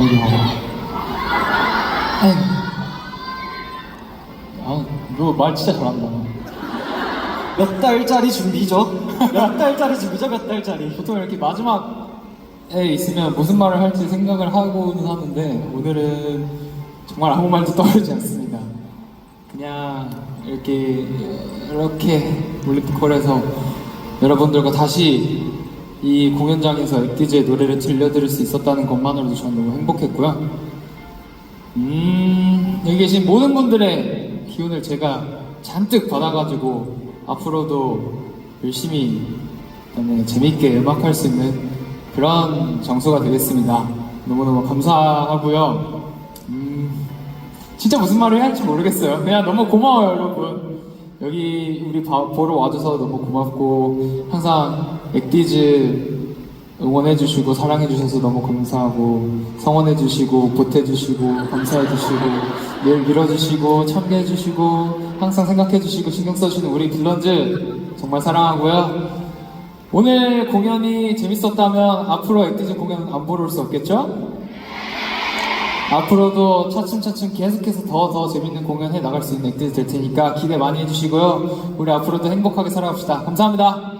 어디 봐봐. 에휴. 아, 너말 진짜 잘한다. 몇 달짜리 준비죠? 몇 달짜리 준비죠? 몇 달짜리? 보통 이렇게 마지막에 있으면 무슨 말을 할지 생각을 하고는 하는데 오늘은 정말 아무 말도 떠오르지 않습니다. 그냥 이렇게 이렇게 올림픽홀에서 여러분들과 다시 이 공연장에서 엑디즈의 노래를 들려드릴 수 있었다는 것만으로도 저는 너무 행복했고요. 음, 여기 계신 모든 분들의 기운을 제가 잔뜩 받아가지고 앞으로도 열심히 그다음에 재밌게 음악할 수 있는 그런 장소가 되겠습니다. 너무너무 감사하고요. 음, 진짜 무슨 말을 해야 할지 모르겠어요. 그냥 너무 고마워요, 여러분. 여기 우리 봐- 보러 와줘서 너무 고맙고 항상 엑디즈 응원해주시고 사랑해주셔서 너무 감사하고 성원해주시고 보태주시고 감사해주시고 늘 밀어주시고 참여해주시고 항상 생각해주시고 신경 써주시는 우리 빌런즈 정말 사랑하고요 오늘 공연이 재밌었다면 앞으로 엑디즈 공연 안 보러 올 수 없겠죠? 앞으로도 차츰차츰 계속해서 더 더 재밌는 공연 해 나갈 수 있는 엑디즈 될 테니까 기대 많이 해주시고요. 우리 앞으로도 행복하게 살아갑시다. 감사합니다